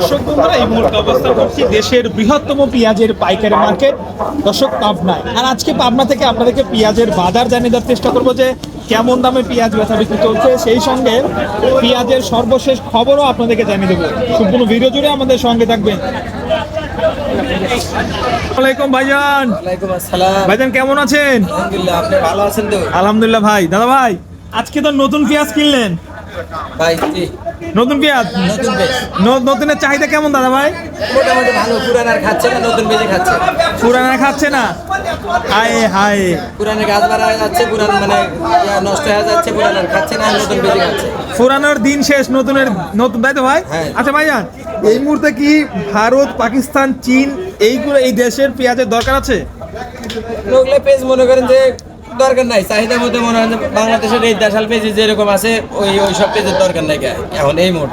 দর্শক বন্ধুরা এই মুহূর্তে অবস্থান করছি দেশের বৃহত্তম পেঁয়াজের পাইকারি মার্কেট। দর্শক পাবনায়। আর আজকে পাবনা থেকে আপনাদেরকে পেঁয়াজের বাজার জানিয়ে দেওয়ার চেষ্টা করব যে কেমন দামে পেঁয়াজ বেচা বিক্রি চলছে। সেই সঙ্গে পেঁয়াজের সর্বশেষ খবরও আপনাদেরকে জানিয়ে দেবো। সম্পূর্ণ ভিডিও জুড়ে আমাদের সঙ্গে থাকবেন। আসসালামাইকুম ভাইজান। ওয়ালাইকুম আসসালাম। ভাইজান কেমন আছেন? আলহামদুলিল্লাহ আপনি ভালো আছেন তো? আলহামদুলিল্লাহ ভাই। দাদা ভাই আজকে তো নতুন পেঁয়াজ কিনলেন। নতুন পেঁয়াজ? নতুন ন- নতুনের চাহিদা কেমন দাদা ভাই? মোটামুটি ভালো পুরান আর খাচ্ছে না নতুন বেজে খাচ্ছে। পুরানা খাচ্ছে না? হায় হায়। পুরানের গাছ হয়ে যাচ্ছে পুরান মানে নষ্ট হয়ে যাচ্ছে পুরান আর খাচ্ছে না নতুন বেজে খাচ্ছে। পুরানোর দিন শেষ নতুনের নতুন তাই তো ভাই? হ্যাঁ। আচ্ছা ভাইজান এই মুহূর্তে কি ভারত পাকিস্তান চীন এইগুলো এই দেশের পেঁয়াজের দরকার আছে? ওগুলো পেজ মনে করেন যে দরকার নাই। চাহিদা মধ্যে মনে হয় বাংলাদেশের এই দেশাল পেজ যেরকম আছে, ওই ওই সব পেজের দরকার নাই এখন এই মোট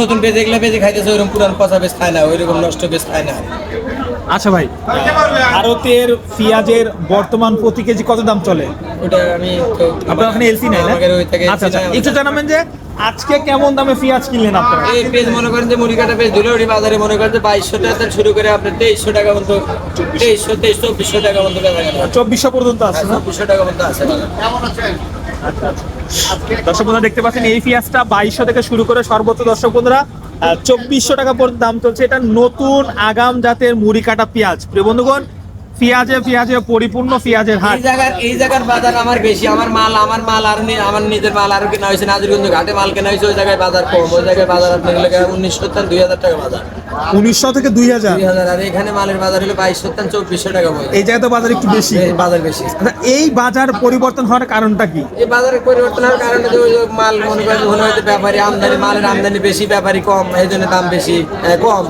নতুন পেজ এগুলো পেজে খাইতেছে, ওইরকম পুরান পচা বেশ খায় না, ওইরকম নষ্ট বেশ খায় না। আচ্ছা ভাই ভারতের পেঁয়াজের বর্তমান প্রতি কেজি কত দাম চলে? ওটা আমি আপনার ওখানে এলসি নাই না? আচ্ছা আচ্ছা একটু জানাবেন যে আজকে কেমন দামে পেঁয়াজ কিনলেন আপনারা? এই পেজ মনে করেন যে মুড়ি কাটা ধুলেউড়ি বাজারে মনে করেন যে বাইশশো টাকা শুরু করে আপনার তেইশশো টাকা মতো তেইশশো তেইশ চব্বিশশো টাকা বেচা চব্বিশশো পর্যন্ত আছে না? চব্বিশশো টাকা মতো আছে। দর্শক বন্ধুরা দেখতে পাচ্ছেন এই পেঁয়াজটা বাইশশো থেকে শুরু করে সর্বোচ্চ দর্শক বন্ধুরা চব্বিশশো টাকা পর্যন্ত দাম চলছে। এটা নতুন আগাম জাতের মুড়ি কাটা পেঁয়াজ। প্রিয় বন্ধুগণ, পেঁয়াজে পেঁয়াজে পরিপূর্ণ পেঁয়াজের হাট। এই জায়গার এই জায়গার বাজার আমার বেশি। আমার মাল আমার মাল আর আমার নিজের মাল আরও কেনা হয়েছে নাজিরগঞ্জ ঘাটে মাল কেনা হয়েছে, ওই জায়গায় বাজার কম। ওই জায়গায় বাজার আপনার উনিশ উনিশশো দুই হাজার টাকা বাজার। উনিশশো থেকে দুই হাজার। আর এখানে মালের বাজার হলো বাইশশো টান চব্বিশশো টাকা এই জায়গায় তো বাজার একটু বেশি। বাজার বেশি। আচ্ছা, এই বাজার পরিবর্তন হওয়ার কারণটা কি? এই বাজারের পরিবর্তন হওয়ার কারণে যে মাল মনে করেন মনে হয়তো ব্যাপারী আমদানি মালের আমদানি বেশি ব্যাপারী কম এই জন্য দাম বেশি কম।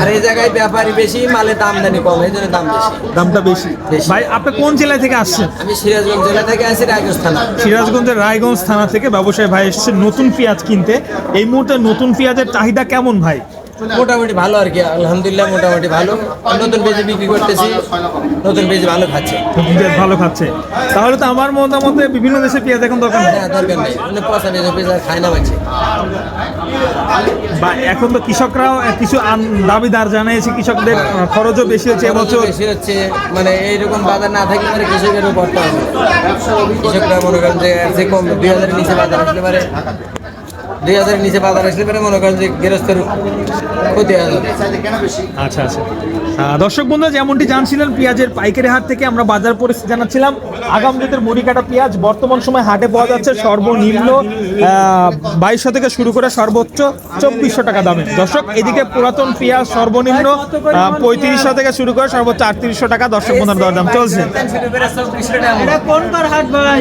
আর এই জায়গায় ব্যাপারী বেশি মালের আমদানি কম এই জন্য দাম বেশি। দামটা বেশি। ভাই আপনি কোন জেলা থেকে আসছেন? আমি সিরাজগঞ্জ জেলা থেকে আছি রাজস্থান সিরাজগঞ্জের রায়গঞ্জ থানা থেকে ব্যবসায়ী ভাই এসেছে নতুন পেঁয়াজ কিনতে। এই মুহূর্তে নতুন পেঁয়াজের চাহিদা কেমন ভাই? মোটামুটি ভালো আর কি আলহামদুলিল্লাহ মোটামুটি ভালো। নতুন বেজে বিক্রি করতেছি নতুন বেজে ভালো খাচ্ছে। ভালো খাচ্ছে। তাহলে তো আমার মতামতে বিভিন্ন দেশের পেঁয়াজ এখন দরকার নেই। হ্যাঁ দরকার নেই। মানে পচা বেজে পেঁয়াজ খায় না মানছে বা এখন তো কৃষকরাও কিছু দাবিদার জানিয়েছে কৃষকদের খরচও বেশি হচ্ছে এবছর। বেশি হচ্ছে। মানে এইরকম বাজার না থাকলে মানে কৃষকের উপর কৃষকরা মনে করেন যে কম দুই হাজারের নিচে বাজার আসলে পারে। দুই হাজারের নিচে বাজার আসলে পারে মনে করেন যে গৃহস্থের ক্ষতি হয়ে যাবে। আচ্ছা আচ্ছা। দর্শক বন্ধু যেমনটি জানছিলেন পেঁয়াজের পাইকারি হাট থেকে আমরা বাজার পরিস্থিতি জানাচ্ছিলাম। আগাম জাতের মুড়ি কাটা পেঁয়াজ বর্তমান সময় হাটে পাওয়া যাচ্ছে সর্বনিম্ন বাইশশো থেকে শুরু করে সর্বোচ্চ চব্বিশশো টাকা দামে। দর্শক এদিকে পুরাতন পেঁয়াজ সর্বনিম্ন পঁয়ত্রিশশো থেকে শুরু করে সর্বোচ্চ আটত্রিশশো টাকা দর্শক বন্ধুর দরদাম চলছে। হাট ভাই?